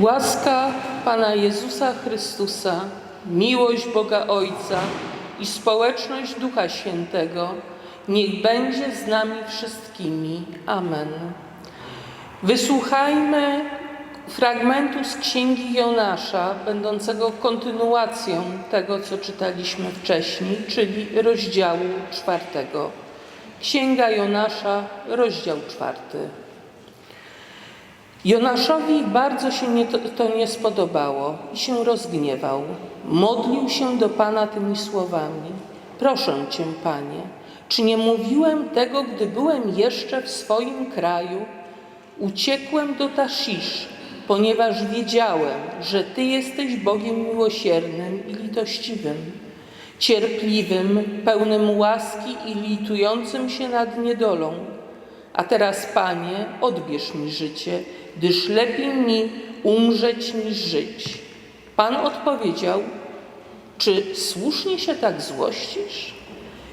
Łaska Pana Jezusa Chrystusa, miłość Boga Ojca i społeczność Ducha Świętego niech będzie z nami wszystkimi. Amen. Wysłuchajmy fragmentu z Księgi Jonasza, będącego kontynuacją tego, co czytaliśmy wcześniej, czyli rozdziału czwartego. Księga Jonasza, rozdział czwarty. Jonaszowi bardzo się nie, to, to nie spodobało i się rozgniewał. Modlił się do Pana tymi słowami: Proszę Cię, Panie, czy nie mówiłem tego, gdy byłem jeszcze w swoim kraju? Uciekłem do Taszisz, ponieważ wiedziałem, że Ty jesteś Bogiem miłosiernym i litościwym, cierpliwym, pełnym łaski i litującym się nad niedolą. A teraz, Panie, odbierz mi życie, gdyż lepiej mi umrzeć niż żyć. Pan odpowiedział, czy słusznie się tak złościsz?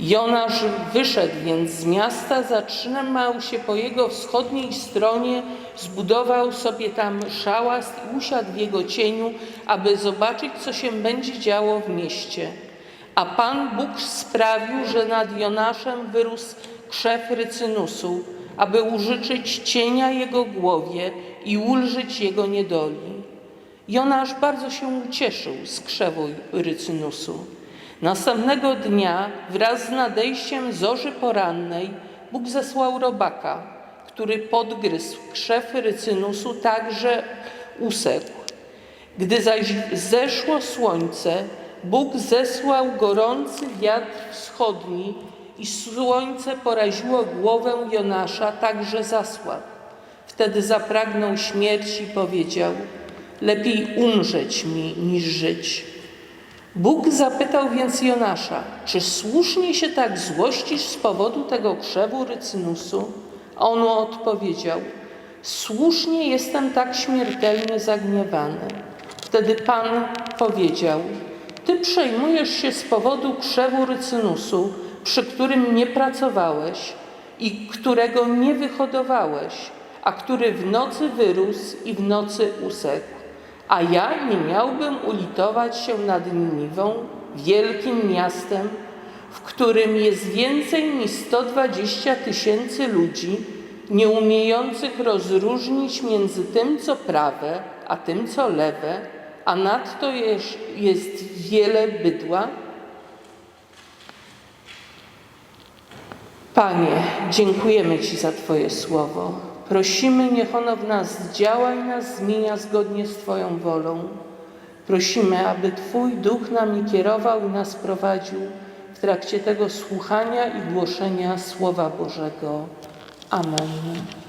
Jonasz wyszedł więc z miasta, zatrzymał się po jego wschodniej stronie, zbudował sobie tam szałas i usiadł w jego cieniu, aby zobaczyć, co się będzie działo w mieście. A Pan Bóg sprawił, że nad Jonaszem wyrósł krzew rycynusu, aby użyczyć cienia jego głowie i ulżyć jego niedoli. Jonasz bardzo się ucieszył z krzewu rycynusu. Następnego dnia wraz z nadejściem zorzy porannej Bóg zesłał robaka, który podgryzł krzew rycynusu, także usekł. Gdy zaś zeszło słońce, Bóg zesłał gorący wiatr wschodni i słońce poraziło głowę Jonasza, także zasłabł. Wtedy zapragnął śmierci i powiedział: Lepiej umrzeć mi niż żyć. Bóg zapytał więc Jonasza: Czy słusznie się tak złościsz z powodu tego krzewu rycynusu? A on mu odpowiedział: Słusznie jestem tak śmiertelnie zagniewany. Wtedy Pan powiedział: Ty przejmujesz się z powodu krzewu rycynusu, przy którym nie pracowałeś i którego nie wyhodowałeś, a który w nocy wyrósł i w nocy usekł. A ja nie miałbym ulitować się nad Niniwą, wielkim miastem, w którym jest więcej niż 120 tysięcy ludzi, nie umiejących rozróżnić między tym, co prawe, a tym, co lewe, a nadto jest, jest wiele bydła? Panie, dziękujemy Ci za Twoje słowo. Prosimy, niech ono w nas działa i nas zmienia zgodnie z Twoją wolą. Prosimy, aby Twój Duch nami kierował i nas prowadził w trakcie tego słuchania i głoszenia Słowa Bożego. Amen.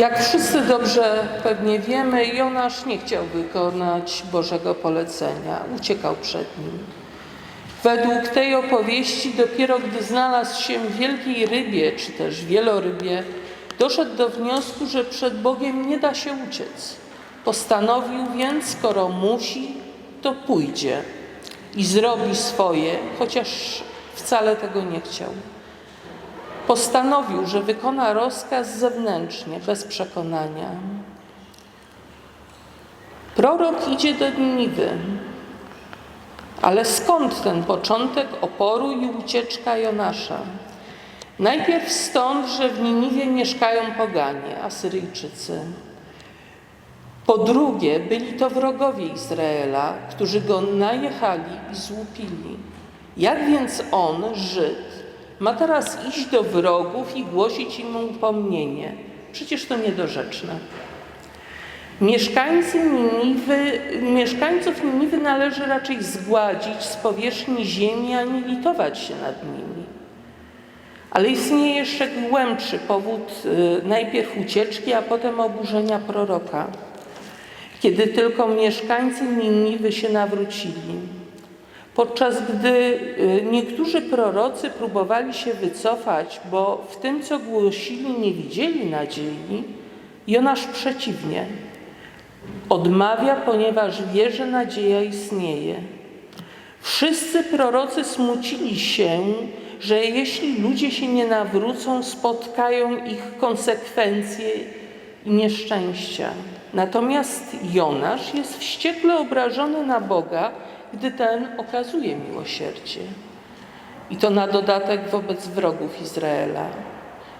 Jak wszyscy dobrze pewnie wiemy, Jonasz nie chciał wykonać Bożego polecenia, uciekał przed nim. Według tej opowieści, dopiero gdy znalazł się w wielkiej rybie, czy też wielorybie, doszedł do wniosku, że przed Bogiem nie da się uciec. Postanowił więc, skoro musi, to pójdzie i zrobi swoje, chociaż wcale tego nie chciał. Postanowił, że wykona rozkaz zewnętrznie, bez przekonania. Prorok idzie do Niniwy, ale skąd ten początek oporu i ucieczka Jonasza? Najpierw stąd, że w Niniwie mieszkają poganie, Asyryjczycy. Po drugie, byli to wrogowie Izraela, którzy go najechali i złupili. Jak więc on, Żyd, ma teraz iść do wrogów i głosić im upomnienie? Przecież to niedorzeczne. Mieszkańcy Niniwy, mieszkańców Niniwy należy raczej zgładzić z powierzchni ziemi, a nie litować się nad nimi. Ale istnieje jeszcze głębszy powód y, najpierw ucieczki, a potem oburzenia proroka. Kiedy tylko mieszkańcy Niniwy się nawrócili, podczas gdy y, niektórzy prorocy próbowali się wycofać, bo w tym, co głosili, nie widzieli nadziei, Jonasz przeciwnie. Odmawia, ponieważ wie, że nadzieja istnieje. Wszyscy prorocy smucili się, że jeśli ludzie się nie nawrócą, spotkają ich konsekwencje i nieszczęścia. Natomiast Jonasz jest wściekle obrażony na Boga, gdy ten okazuje miłosierdzie. I to na dodatek wobec wrogów Izraela.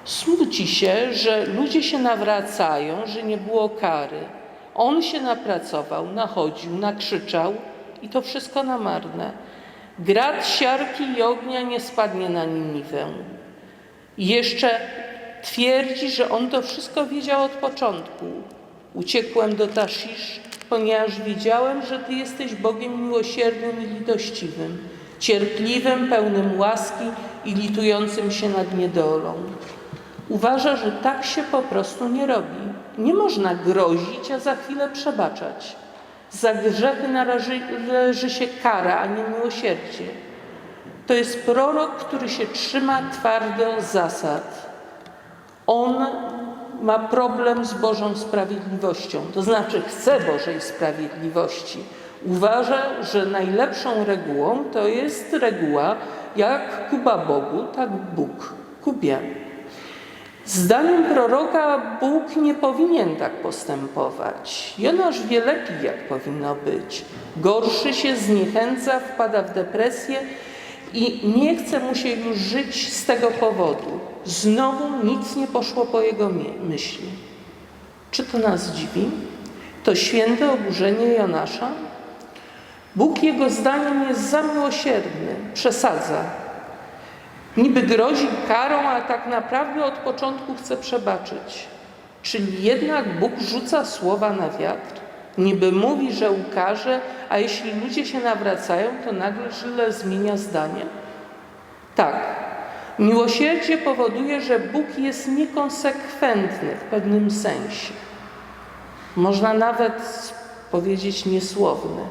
Smuci się, że ludzie się nawracają, że nie było kary. On się napracował, nachodził, nakrzyczał i to wszystko na marne. Grad siarki i ognia nie spadnie na Niniwę. I jeszcze twierdzi, że on to wszystko wiedział od początku. Uciekłem do Taszisz, ponieważ wiedziałem, że Ty jesteś Bogiem miłosiernym i litościwym, cierpliwym, pełnym łaski i litującym się nad niedolą. Uważa, że tak się po prostu nie robi. Nie można grozić, a za chwilę przebaczać. Za grzechy należy się kara, a nie miłosierdzie. To jest prorok, który się trzyma twardo zasad. On ma problem z Bożą sprawiedliwością, to znaczy chce Bożej sprawiedliwości. Uważa, że najlepszą regułą to jest reguła jak Kuba Bogu, tak Bóg Kubie. Zdaniem proroka Bóg nie powinien tak postępować. Jonasz wie lepiej, jak powinno być. Gorszy się, zniechęca, wpada w depresję i nie chce mu się już żyć z tego powodu. Znowu nic nie poszło po jego myśli. Czy to nas dziwi? To święte oburzenie Jonasza? Bóg jego zdaniem jest za miłosierny, przesadza. Niby grozi karą, a tak naprawdę od początku chce przebaczyć. Czyli jednak Bóg rzuca słowa na wiatr. Niby mówi, że ukaże, a jeśli ludzie się nawracają, to nagle źle zmienia zdanie. Tak, miłosierdzie powoduje, że Bóg jest niekonsekwentny w pewnym sensie. Można nawet powiedzieć niesłowny.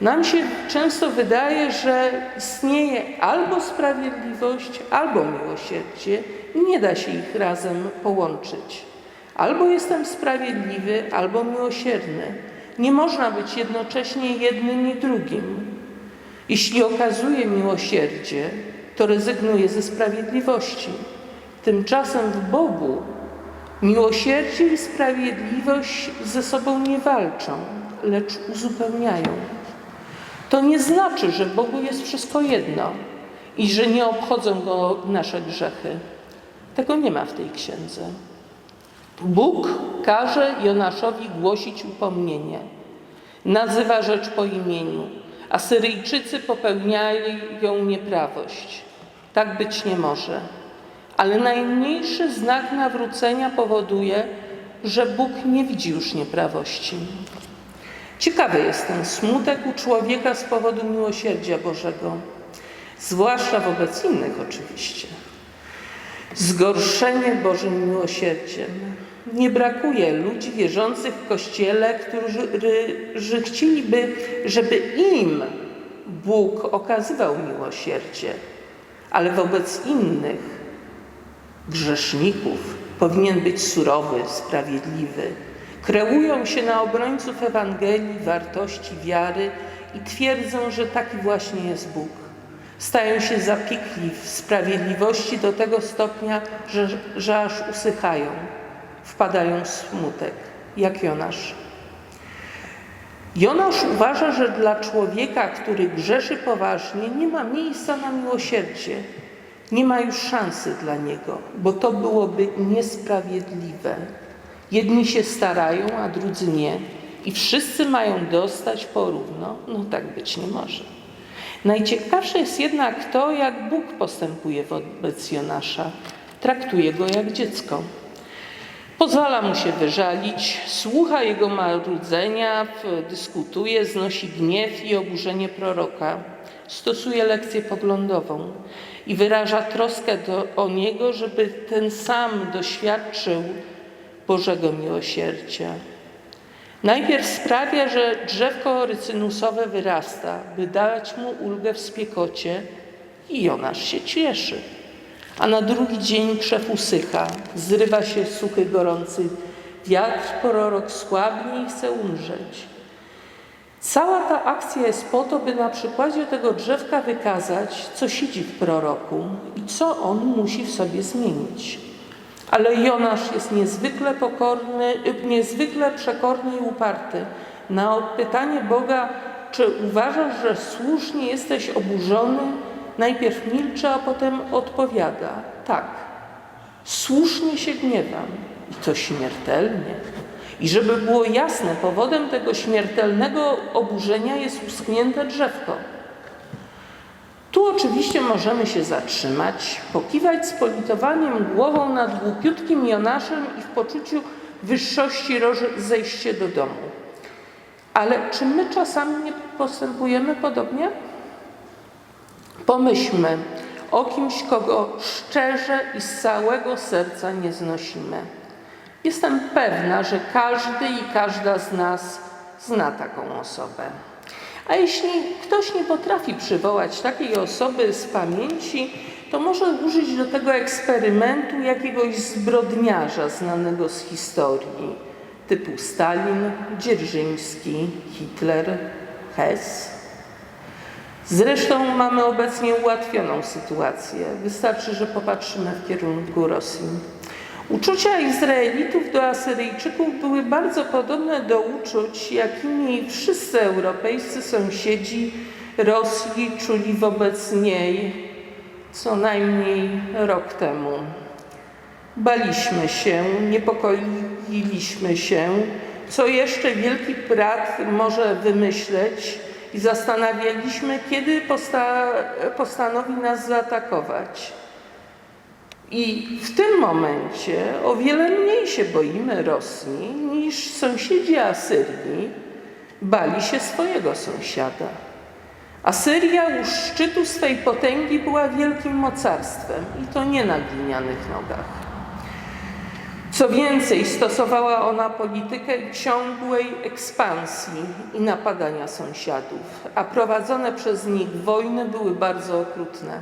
Nam się często wydaje, że istnieje albo sprawiedliwość, albo miłosierdzie i nie da się ich razem połączyć. Albo jestem sprawiedliwy, albo miłosierny. Nie można być jednocześnie jednym i drugim. Jeśli okazuje miłosierdzie, to rezygnuje ze sprawiedliwości. Tymczasem w Bogu miłosierdzie i sprawiedliwość ze sobą nie walczą, lecz uzupełniają. To nie znaczy, że Bogu jest wszystko jedno i że nie obchodzą go nasze grzechy. Tego nie ma w tej księdze. Bóg każe Jonaszowi głosić upomnienie. Nazywa rzecz po imieniu. Asyryjczycy popełniają nieprawość. Tak być nie może. Ale najmniejszy znak nawrócenia powoduje, że Bóg nie widzi już nieprawości. Ciekawy jest ten smutek u człowieka z powodu miłosierdzia Bożego, zwłaszcza wobec innych oczywiście. Zgorszenie Bożym miłosierdziem. Nie brakuje ludzi wierzących w Kościele, którzy chcieliby, żeby im Bóg okazywał miłosierdzie, ale wobec innych grzeszników powinien być surowy, sprawiedliwy, kreują się na obrońców Ewangelii, wartości wiary i twierdzą, że taki właśnie jest Bóg. Stają się zapiekli w sprawiedliwości do tego stopnia, że, że aż usychają, wpadają w smutek, jak Jonasz. Jonasz uważa, że dla człowieka, który grzeszy poważnie, nie ma miejsca na miłosierdzie. Nie ma już szansy dla niego, bo to byłoby niesprawiedliwe. Jedni się starają, a drudzy nie. I wszyscy mają dostać porówno. No tak być nie może. Najciekawsze jest jednak to, jak Bóg postępuje wobec Jonasza. Traktuje go jak dziecko. Pozwala mu się wyżalić, słucha jego marudzenia, dyskutuje, znosi gniew i oburzenie proroka. Stosuje lekcję poglądową i wyraża troskę do, o niego, żeby ten sam doświadczył Bożego miłosierdzia. Najpierw sprawia, że drzewko rycynusowe wyrasta, by dać mu ulgę w spiekocie i Jonasz się cieszy. A na drugi dzień krzew usycha, zrywa się suchy, gorący wiatr, prorok słabnie i chce umrzeć. Cała ta akcja jest po to, by na przykładzie tego drzewka wykazać, co siedzi w proroku i co on musi w sobie zmienić. Ale Jonasz jest niezwykle pokorny, niezwykle przekorny i uparty. Na pytanie Boga, czy uważasz, że słusznie jesteś oburzony, najpierw milczy, a potem odpowiada: Tak, słusznie się gniewam i to śmiertelnie. I żeby było jasne, powodem tego śmiertelnego oburzenia jest uschnięte drzewko. Tu oczywiście możemy się zatrzymać, pokiwać z politowaniem głową nad głupiutkim Jonaszem i w poczuciu wyższości zejście do domu. Ale czy my czasami nie postępujemy podobnie? Pomyślmy o kimś, kogo szczerze i z całego serca nie znosimy. Jestem pewna, że każdy i każda z nas zna taką osobę. A jeśli ktoś nie potrafi przywołać takiej osoby z pamięci, to może użyć do tego eksperymentu jakiegoś zbrodniarza znanego z historii, typu Stalin, Dzierżyński, Hitler, Hess. Zresztą mamy obecnie ułatwioną sytuację. Wystarczy, że popatrzymy w kierunku Rosji. Uczucia Izraelitów do Asyryjczyków były bardzo podobne do uczuć, jakimi wszyscy europejscy sąsiedzi Rosji czuli wobec niej co najmniej rok temu. Baliśmy się, niepokoiliśmy się, co jeszcze wielki brat może wymyśleć i zastanawialiśmy, kiedy posta postanowi nas zaatakować. I w tym momencie o wiele mniej się boimy Rosji niż sąsiedzi Asyrii bali się swojego sąsiada. Asyria u szczytu swej potęgi była wielkim mocarstwem i to nie na glinianych nogach. Co więcej, stosowała ona politykę ciągłej ekspansji i napadania sąsiadów, a prowadzone przez nich wojny były bardzo okrutne.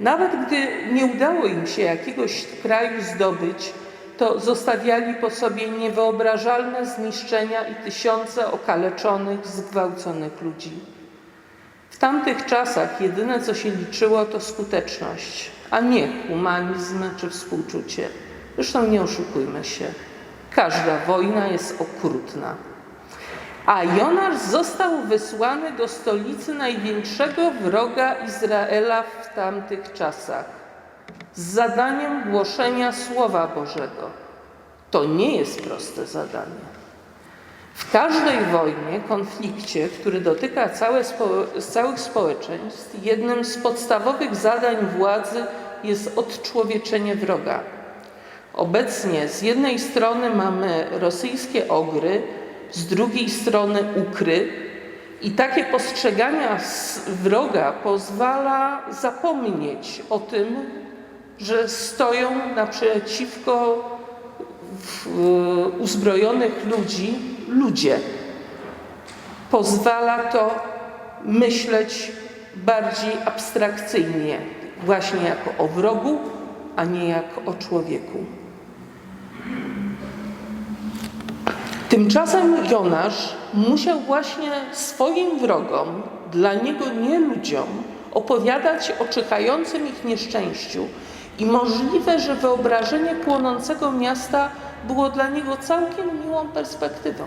Nawet gdy nie udało im się jakiegoś kraju zdobyć, to zostawiali po sobie niewyobrażalne zniszczenia i tysiące okaleczonych, zgwałconych ludzi. W tamtych czasach jedyne, co się liczyło, to skuteczność, a nie humanizm czy współczucie. Zresztą nie oszukujmy się, każda wojna jest okrutna. A Jonasz został wysłany do stolicy największego wroga Izraela w tamtych czasach z zadaniem głoszenia Słowa Bożego. To nie jest proste zadanie. W każdej wojnie, konflikcie, który dotyka całe całych społeczeństw, jednym z podstawowych zadań władzy jest odczłowieczenie wroga. Obecnie z jednej strony mamy rosyjskie ogry, z drugiej strony ukry. I takie postrzegania wroga pozwala zapomnieć o tym, że stoją naprzeciwko uzbrojonych ludzi ludzie. Pozwala to myśleć bardziej abstrakcyjnie, właśnie jako o wrogu, a nie jako o człowieku. Tymczasem Jonasz musiał właśnie swoim wrogom, dla niego nie ludziom, opowiadać o czyhającym ich nieszczęściu i możliwe, że wyobrażenie płonącego miasta było dla niego całkiem miłą perspektywą.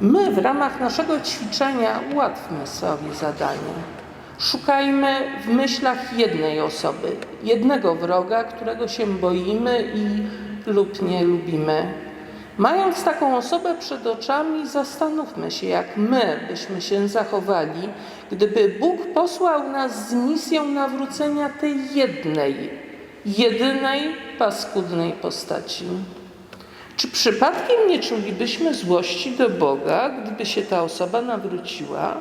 My w ramach naszego ćwiczenia ułatwmy sobie zadanie. Szukajmy w myślach jednej osoby, jednego wroga, którego się boimy i lub nie lubimy. Mając taką osobę przed oczami, zastanówmy się, jak my byśmy się zachowali, gdyby Bóg posłał nas z misją nawrócenia tej jednej, jedynej paskudnej postaci. Czy przypadkiem nie czulibyśmy złości do Boga, gdyby się ta osoba nawróciła?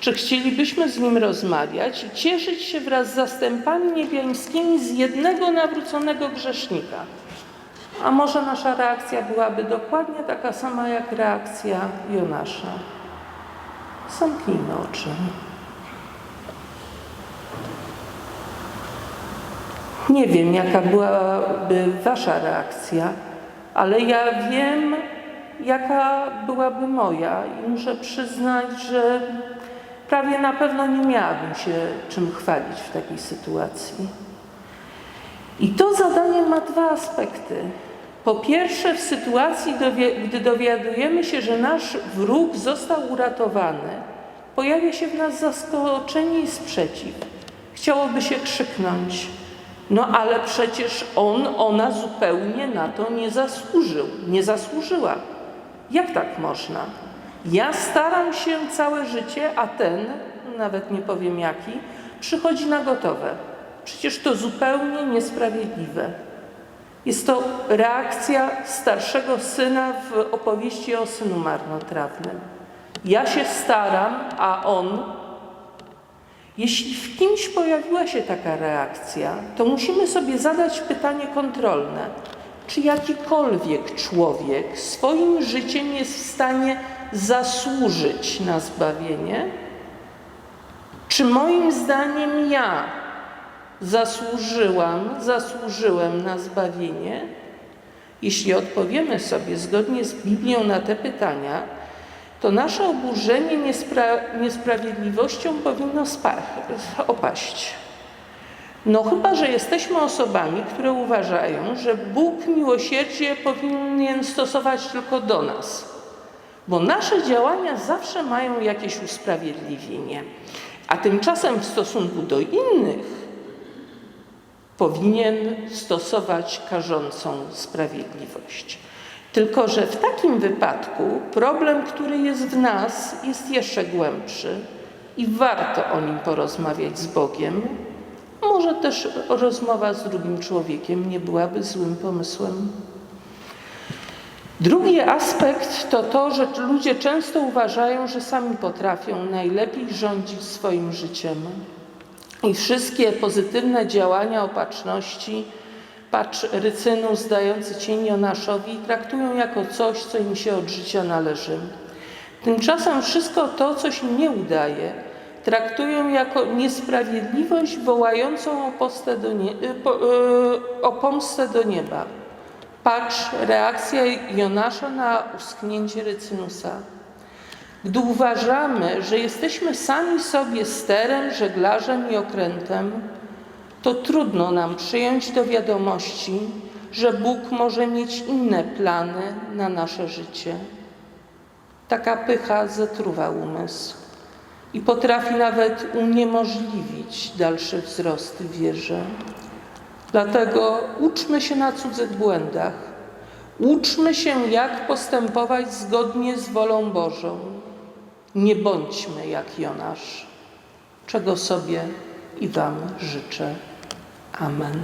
Czy chcielibyśmy z Nim rozmawiać i cieszyć się wraz z zastępami niebiańskimi z jednego nawróconego grzesznika? A może nasza reakcja byłaby dokładnie taka sama jak reakcja Jonasza? Zamknijmy oczy. Nie wiem, jaka byłaby Wasza reakcja, ale ja wiem, jaka byłaby moja i muszę przyznać, że prawie na pewno nie miałabym się czym chwalić w takiej sytuacji. I to zadanie ma dwa aspekty. Po pierwsze, w sytuacji, gdy dowiadujemy się, że nasz wróg został uratowany, pojawia się w nas zaskoczenie i sprzeciw. Chciałoby się krzyknąć: No ale przecież on, ona zupełnie na to nie zasłużył, nie zasłużyła. Jak tak można? Ja staram się całe życie, a ten, nawet nie powiem jaki, przychodzi na gotowe. Przecież to zupełnie niesprawiedliwe. Jest to reakcja starszego syna w opowieści o synu marnotrawnym. Ja się staram, a on. Jeśli w kimś pojawiła się taka reakcja, to musimy sobie zadać pytanie kontrolne: czy jakikolwiek człowiek swoim życiem jest w stanie zasłużyć na zbawienie? Czy moim zdaniem ja zasłużyłam, zasłużyłem na zbawienie? Jeśli odpowiemy sobie zgodnie z Biblią na te pytania, to nasze oburzenie niespra- niesprawiedliwością powinno opaść. No chyba, że jesteśmy osobami, które uważają, że Bóg miłosierdzie powinien stosować tylko do nas, bo nasze działania zawsze mają jakieś usprawiedliwienie, a tymczasem w stosunku do innych powinien stosować karzącą sprawiedliwość. Tylko, że w takim wypadku problem, który jest w nas, jest jeszcze głębszy i warto o nim porozmawiać z Bogiem. Może też rozmowa z drugim człowiekiem nie byłaby złym pomysłem. Drugi aspekt to to, że ludzie często uważają, że sami potrafią najlepiej rządzić swoim życiem. I wszystkie pozytywne działania opatrzności, patrz Rycynus dający cień Jonaszowi, traktują jako coś, co im się od życia należy. Tymczasem wszystko to, co się nie udaje, traktują jako niesprawiedliwość wołającą o, postę do nie, y, po, y, o pomstę do nieba. Patrz reakcja Jonasza na usknięcie Rycynusa. Gdy uważamy, że jesteśmy sami sobie sterem, żeglarzem i okrętem, to trudno nam przyjąć do wiadomości, że Bóg może mieć inne plany na nasze życie. Taka pycha zatruwa umysł i potrafi nawet uniemożliwić dalszy wzrost w wierze. Dlatego uczmy się na cudzych błędach. Uczmy się, jak postępować zgodnie z wolą Bożą. Nie bądźmy jak Jonasz, czego sobie i Wam życzę. Amen.